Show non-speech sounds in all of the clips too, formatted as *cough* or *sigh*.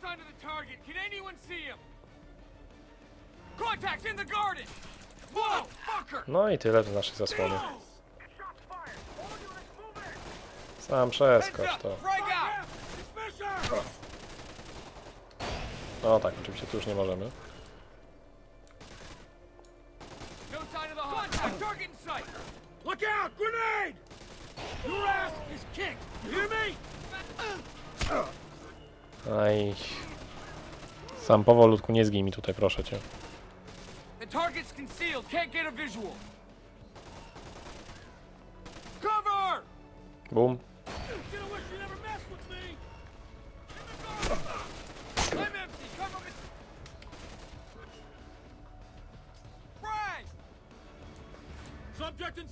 sign of the target. Can anyone see him? Contacts in the garden. Whoa, fucker! No i tyle w naszej zasłonie. Sam przeskocz Heads up, to. frag out. No tak, oczywiście tu już nie możemy. No sign of the hostile. Target in sight. Look out! Grenade! Your ass is kicked! You hear me? Aj. Sam powolutku nie zgij mi tutaj, proszę cię.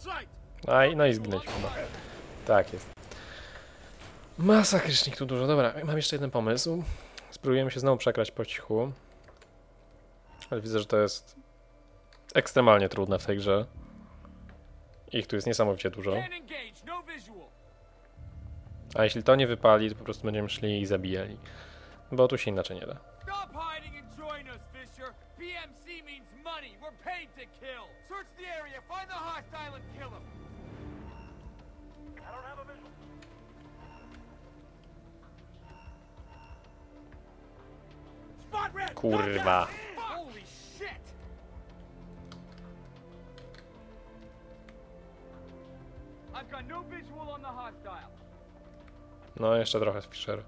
Sight! Aj, no i zginęliśmy chyba. Tak jest. Masakrycznik tu dużo. Dobra, mam jeszcze jeden pomysł. Spróbujemy się znowu przekrać po cichu. Ale widzę, że to jest ekstremalnie trudne w tej grze. Ich tu jest niesamowicie dużo. No. A jeśli to nie wypali, to po prostu będziemy szli i zabijali. Bo tu się inaczej nie da. PMC means money. We're paid to kill. Search the area, find the hostile, and kill him. Kurwa. No. No, jeszcze trochę Fisher.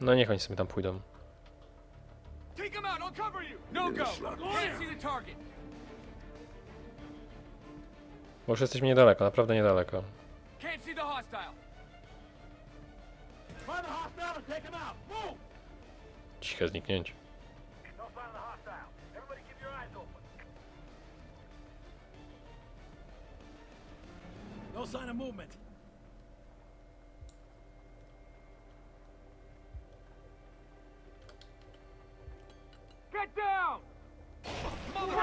No niech oni sobie tam pójdą. Take him out. I'll cover you. No go. Can't see the target. Bo już jesteśmy niedaleko, naprawdę niedaleko. Can't see the hostile. Ciche zniknięcie. No sign of the hostile. Everybody keep your eyes open. No sign of movement. Get down! Mother!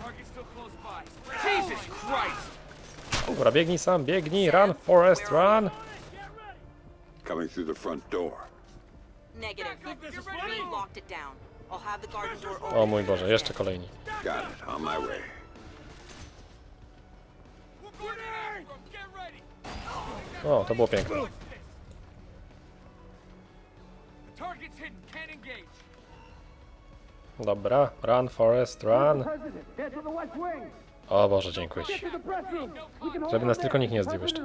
Target's still close by. Jesus Christ! Dobra, biegnij sam, biegnij, run, Forest, run! Coming through the front door. Negative. Back up, this get is ready. funny? We locked it down. I'll have the garden door open. O mój Boże, jeszcze kolejni. Got it. On my way. O, to było piękne. Watch this! The target's hidden. Can't engage. Dobra, run, Forest, run. President, get to the west wing. O Boże, dziękuję ci. Żeby nas tylko nikt nie zdjął jeszcze.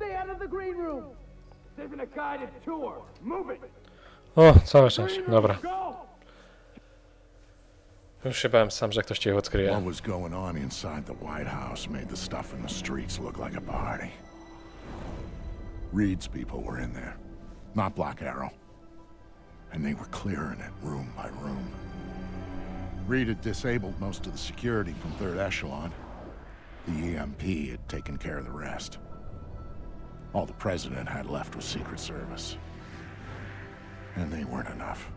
Stay out of the green room. This isn't a guided tour. Move it. O, całe szczęście, dobra. Już się bałem sam, że ktoś cię odkryje. What was going on inside the White House made the stuff in the streets look like a party. Reed's people were in there, not Black Arrow. And they were clearing it room by room. Reed had disabled most of the security from Third Echelon. The EMP had taken care of the rest. All the President had left was Secret Service. And they weren't enough.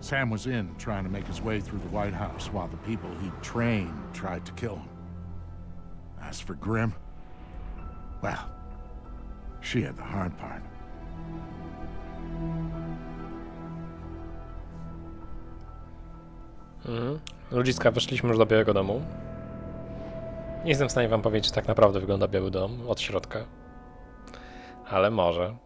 Sam was in, trying to make his way through the White House while the people he'd trained tried to kill him. As for Grim, well, she had the hard part. Mhm. Ludziska, weszliśmy już do Białego Domu. Nie jestem w stanie wam powiedzieć, czy tak naprawdę wygląda Biały Dom od środka. Ale może.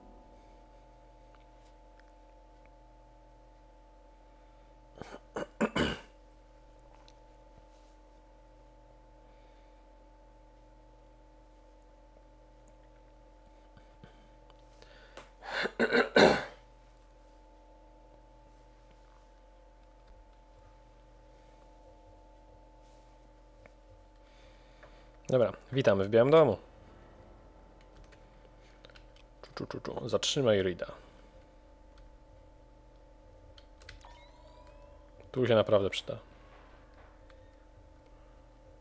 Dobra, witamy w Białym Domu. Czu, czu, czu. Zatrzymaj Rida. Tu się naprawdę przyda.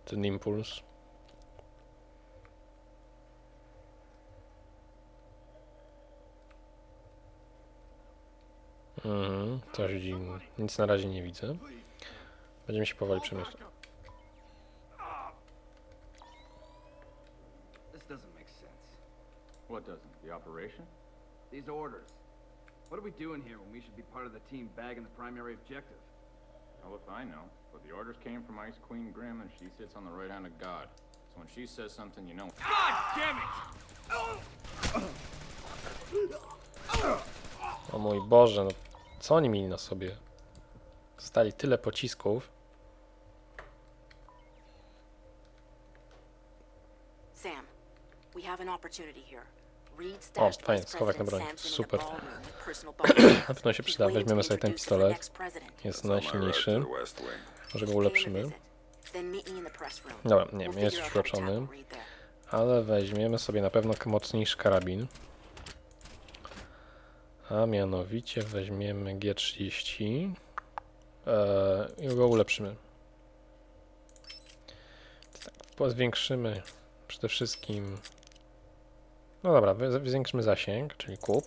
Ten impuls. Mhm, coś dziwne. Nic na razie nie widzę. Będziemy się powoli przemieszczać. The operation? These orders. What are we doing here when we should be part of the team bagging the primary objective? Well, if I know. But the orders came from Ice Queen Grim, and she sits on the right hand of God. So when she says something, you know. God damn it! O mój Boże, no co oni mieli na sobie? Zostali tyle pocisków. Sam, we have an opportunity here. O, fajnie, Vice schowek na broń. Super. *coughs* Na pewno się przyda. Weźmiemy sobie ten pistolet. Jest najsilniejszy. Może go ulepszymy. Dobra, nie, nie jest już ulepszony. Ale weźmiemy sobie na pewno mocniejszy karabin. A mianowicie weźmiemy G30 e, i go ulepszymy. Tak, zwiększymy przede wszystkim. No dobra, zwiększymy zasięg, czyli kup.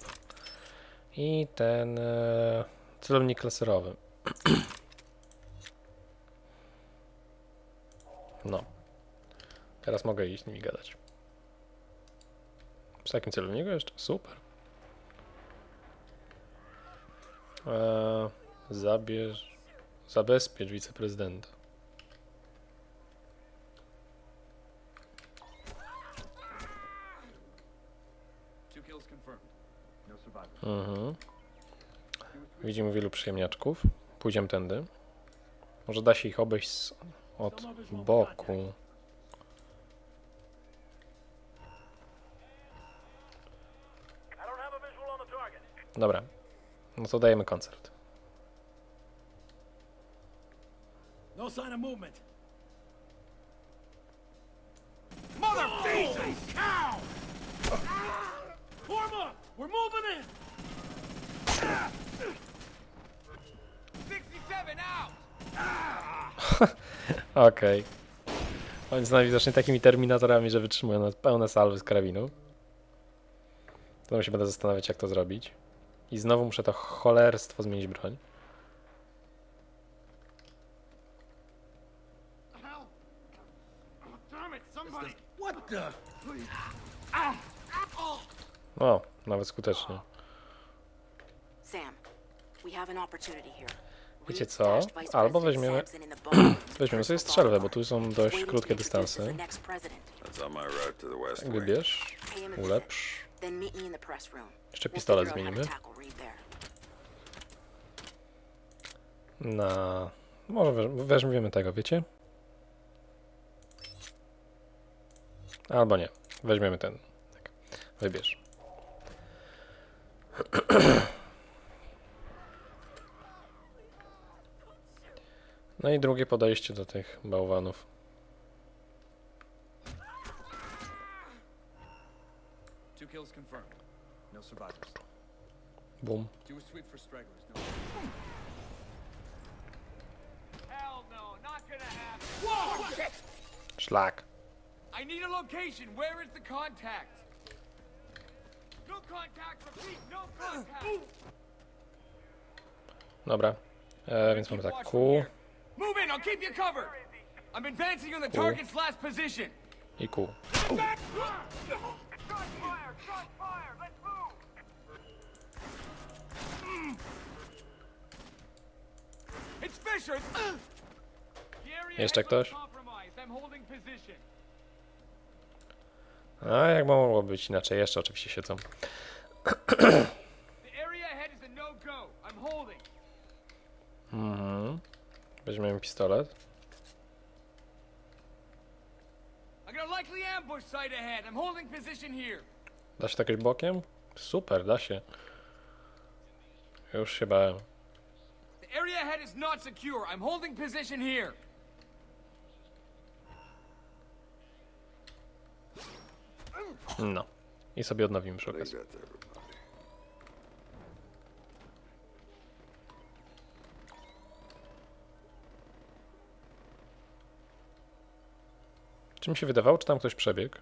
I ten e, celownik laserowy. No. Teraz mogę iść z nimi gadać. Przy takim celowniku jeszcze? Super. Eee, zabierz... Zabezpiecz wiceprezydenta. Mhm. Widzimy wielu przyjemniaczków. Pójdziemy tędy. Może da się ich obejść od boku. Dobra. No to dajemy koncert. No sign of movement. Okej. Oni są najwidoczniej takimi terminatorami, że wytrzymują pełne salwy z karabinu. To się będę zastanawiać, jak to zrobić. I znowu muszę to cholerstwo zmienić broń. O, nawet skutecznie. Sam, we have an opportunity here. Wiecie co? Albo weźmiemy- *clears throat* Weźmiemy sobie strzelbę, bo tu są dość krótkie dystanse. Wybierz, ulepsz. Jeszcze pistolet zmienimy. Na... Może weź- weźmiemy tego, wiecie? Albo nie. Weźmiemy ten. Tak. Wybierz. *clears throat* No i drugie podejście do tych bałwanów. No. Bum. Stragglers. No. Szlak. I need a location. Where is the contact? No contact, repeat, no contact. Dobra. E, więc mamy tak. Q. Move in, I'll keep you covered. I'm advancing on the Cool. target's last position. i Q. It's Fisher. Jeszcze has ktoś? been. I'm holding position. A jak mogło być inaczej? Jeszcze oczywiście siedzą. *clears throat* position here. Da się tak bokiem? Super, da się. Już się bałem. Area ahead is not secure. I'm holding position here. No. I sobie odnowimy przy okazji. Czy mi się wydawało, czy tam ktoś przebiegł?